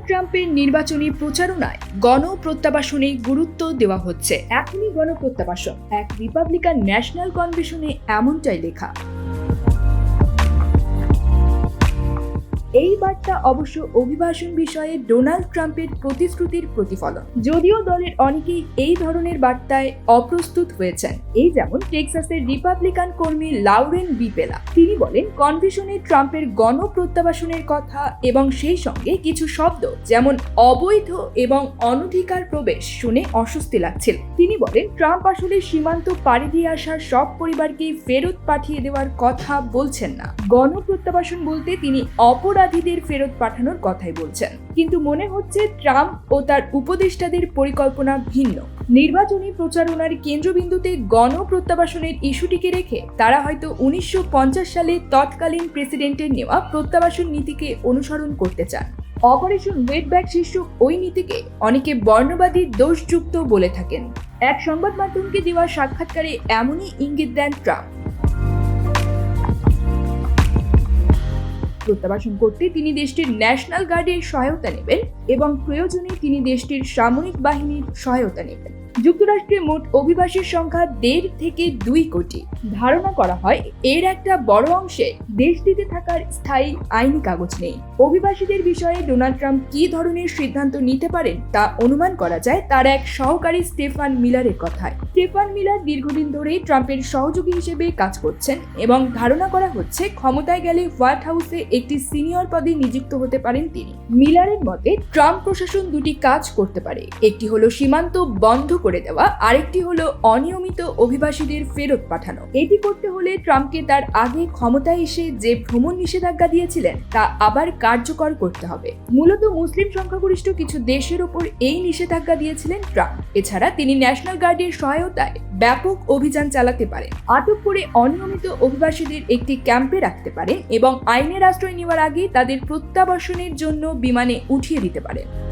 Donald ট্রাম্পের নির্বাচনী প্রচারণায় গণপ্রত্যাবাসনে গুরুত্ব দেওয়া হচ্ছে। এখনই গণপ্রত্যাবাসন, এক রিপাবলিকান ন্যাশনাল কনভেনশনে এমনটাই লেখা। এই বার্তা অবশ্য অভিবাসন বিষয়ে ডোনাল্ড ট্রাম্পের প্রতিশ্রুতির প্রতিফলন। যদিও দলের অনেকেই এই ধরনের বার্তায় অপ্রস্তুত হয়েছেন। এই যেমন টেক্সাসের রিপাবলিকান কর্মী লাউরেন বিপেলা। তিনি বলেন কনভেনশনে ট্রাম্পের গণপ্রত্যাবাসনের কথা এবং সেই সঙ্গে কিছু শব্দ, যেমন অবৈধ এবং অনধিকার প্রবেশ, শুনে অস্বস্তি লাগছিল। তিনি বলেন, ট্রাম্প আসলে সীমান্ত পাড়ি দিয়ে আসা সব পরিবারকে ফেরত পাঠিয়ে দেওয়ার কথা বলছেন না। গণপ্রত্যাবাসন বলতে তিনি অপরাধীদের ফেরত পাঠানোর কথাই বলছেন। কিন্তু মনে হচ্ছে ট্রাম্প ও তার উপদেষ্টাদের পরিকল্পনা ভিন্ন। নির্বাচনী প্রচারণার কেন্দ্রবিন্দুতে গণপ্রত্যাবাসনের ইস্যুটিকে রেখে তারা হয়তো উনিশশো সালে তৎকালীন প্রেসিডেন্টের নেওয়া প্রত্যাবাসন নীতিকে অনুসরণ করতে চান। অপারেশন ওয়েটব্যাক শীর্ষক ওই নীতিকে অনেকে বর্ণবাদী দোষযুক্ত বলে থাকেন। এক সংবাদ মাধ্যমকে দেওয়া সাক্ষাৎকারে এমনই ইঙ্গিত দেন ট্রাম্প। প্রত্যাবাসন করতে তিনি দেশটির ন্যাশনাল গার্ডের সহায়তা নেবেন এবং প্রয়োজনে তিনি দেশটির সামরিক বাহিনীর সহায়তা নেবেন। যুক্তরাষ্ট্রে মোট অভিবাসীর সংখ্যা দেড় থেকে দুই কোটি। ধারণা করা হয়, এর একটা বড় অংশে দেশটিতে থাকার স্থায়ী আইনি কাগজ নেই। অভিবাসীদের বিষয়ে ডোনাল্ড ট্রাম্প কী ধরনের সিদ্ধান্ত নিতে পারেন তা অনুমান করা যায় তার এক সহকারী স্টেফান মিলারের কথায়। স্টেফান মিলার দীর্ঘদিন ধরেই ট্রাম্পের সহযোগী হিসেবে কাজ করছেন এবং ধারণা করা হচ্ছে ক্ষমতায় গেলে হোয়াইট হাউসে একটি সিনিয়র পদে নিযুক্ত হতে পারেন তিনি। মিলারের মতে, ট্রাম্প প্রশাসন দুটি কাজ করতে পারে। একটি হলো সীমান্ত বন্ধ করে দেওয়া। আরেকটি হলো অনিয়মিত অভিবাসীদের ফেরত পাঠানো। এটি করতে হলে ট্রাম্পকে তার আগে ক্ষমতায় এসে যে ভ্রমণ নিষেধাজ্ঞা দিয়েছিলেন, তা আবার কার্যকর করতে হবে। মূলত মুসলিম সংখ্যাগরিষ্ঠ কিছু দেশের ওপর এই নিষেধাজ্ঞা দিয়েছিলেন ট্রাম্প। এছাড়া তিনি ন্যাশনাল গার্ডের সহায়তায় ব্যাপক অভিযান চালাতে পারেন। আটক করে অনিয়মিত অভিবাসীদের একটি ক্যাম্পে রাখতে পারেন এবং আইনের আশ্রয় নেওয়ার আগে তাদের প্রত্যাবাসনের জন্য বিমানে উঠিয়ে দিতে পারেন।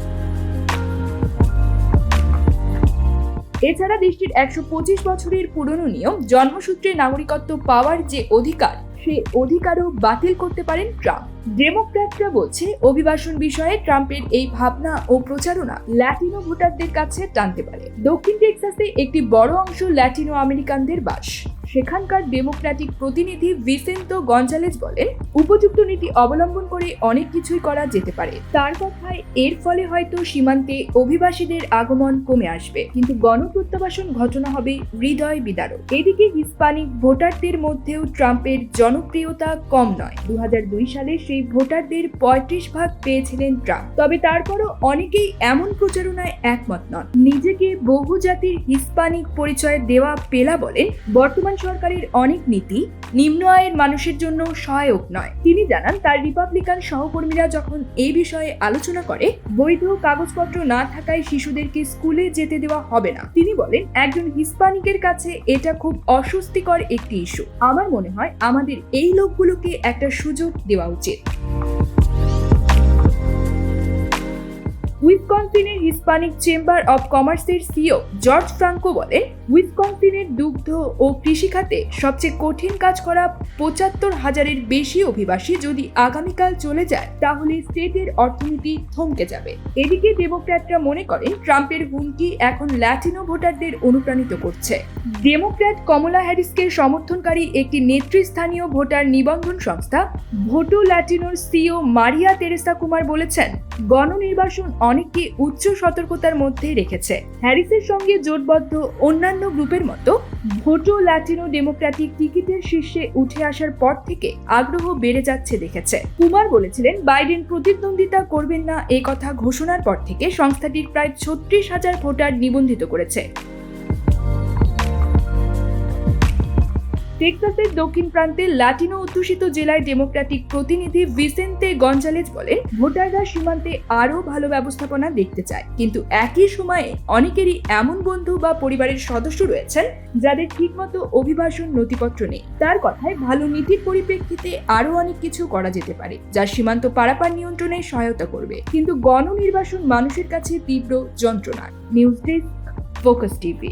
এছাড়া দেশটির একশো পঁচিশ বছরের পুরনো নিয়ম, জন্মসূত্রে নাগরিকত্ব পাওয়ার যে অধিকার, সে অধিকারও বাতিল করতে পারেন ট্রাম্প। ডেমোক্র্যাটরা বলছে, অভিবাসন বিষয়ে ট্রাম্পের এই ভাবনা ও প্রচারণা ল্যাটিনো ভোটারদের কাছে টানতে পারে। দক্ষিণ টেক্সাসে একটি বড় অংশ ল্যাটিনো আমেরিকানদের বাস। সেখানকার ডেমোক্র্যাটিক প্রতিনিধি ভিসেন্তো গঞ্জালেজ বলেন, উপযুক্ত নীতি অবলম্বন করে অনেক কিছুই করা যেতে পারে। তার কথায়, এর ফলে হয়তো সীমান্তে অভিবাসীদের আগমন কমে আসবে। কিন্তু গণপ্রত্যাবাসন ঘটনা হবে হৃদয় বিদারক। এদিকে হিসপানিক ভোটারদের মধ্যেও ট্রাম্পের জনপ্রিয়তা কম নয়। দু সালে সেই ভোটারদের পঁয়ত্রিশ ভাগ পেয়েছিলেন ট্রাম্প। তবে তারপরও অনেকেই এমন প্রচারণায় একমত নন। নিজেকে বহুজাতির হিসপানিক পরিচয় দেওয়া পেলা বলেন, বর্তমান সরকারের অনেক নীতি নিম্ন আয়ের মানুষের জন্য সহায়ক নয়। তিনি জানান, তার রিপাবলিকান সহকর্মীরা যখন এই বিষয়ে আলোচনা করে, বৈধ কাগজপত্র না থাকায় শিশুদেরকে স্কুলে যেতে দেওয়া হবে না। তিনি বলেন, একজন হিসপানিকের কাছে এটা খুব অস্বস্তিকর একটি ইস্যু। আমার মনে হয় আমাদের এই লোকগুলোকে একটা সুযোগ দেওয়া উচিত। উইসকনসিনের হিসপানিক চেম্বার অব কমার্সের সিও জর্জ ফ্রাঙ্কো বলেন, উইসকনসিনের দুগ্ধ ও কৃষিখাতে সবচেয়ে কঠিন কাজ করা পঁচাত্তর হাজারের বেশি অভিবাসী যদি আগামীকাল চলে যায়, তাহলে স্টেটের অর্থনীতি থমকে যাবে। এদিকে ডেমোক্র্যাটরা মনে করেন, ট্রাম্পের হুমকি এখন ল্যাটিনো ভোটারদের অনুপ্রাণিত করছে। ডেমোক্র্যাট কমলা হ্যারিসকে সমর্থনকারী একটি নেতৃস্থানীয় ভোটার নিবন্ধন সংস্থা, ভোটো ল্যাটিনোর সিও মারিয়া তেরেসা কুমার বলেছেন গণনির্বাসন অনেককে উচ্চ সতর্কতার মধ্যে রেখেছে। হ্যারিসের সঙ্গে জোটবদ্ধ অন্যান্য গ্রুপের মতো ভোটো ল্যাটিনো ডেমোক্র্যাটিক টিকিটের শীর্ষে উঠে আসার পর থেকে আগ্রহ বেড়ে যাচ্ছে দেখেছে। কুমার বলেছিলেন, বাইডেন প্রতিদ্বন্দ্বিতা করবেন না এ কথা ঘোষণার পর থেকে সংস্থাটির প্রায় ছত্রিশ হাজার ভোটার নিবন্ধিত করেছে। টেক্সাসের দক্ষিণ প্রান্তে লাটিনো অধ্যুষিত জেলায় ডেমোক্র্যাটিক প্রতিনিধি ভিসেন্তে গঞ্জালেজ বলেন, ভোটাররা সীমান্তে আরও ভালো ব্যবস্থাপনা দেখতে চায়। কিন্তু একই সময়ে অনেকেরই এমন বন্ধু বা পরিবারের সদস্য রয়েছেন যাদের ঠিকমতো অভিবাসন নথিপত্র নেই। তার কথায় ভালো নীতির পরিপ্রেক্ষিতে আরও অনেক কিছু করা যেতে পারে, যা সীমান্ত পারাপার নিয়ন্ত্রণে সহায়তা করবে। কিন্তু গণনির্বাসন মানুষের কাছে তীব্র যন্ত্রণা। News desk, focus TV.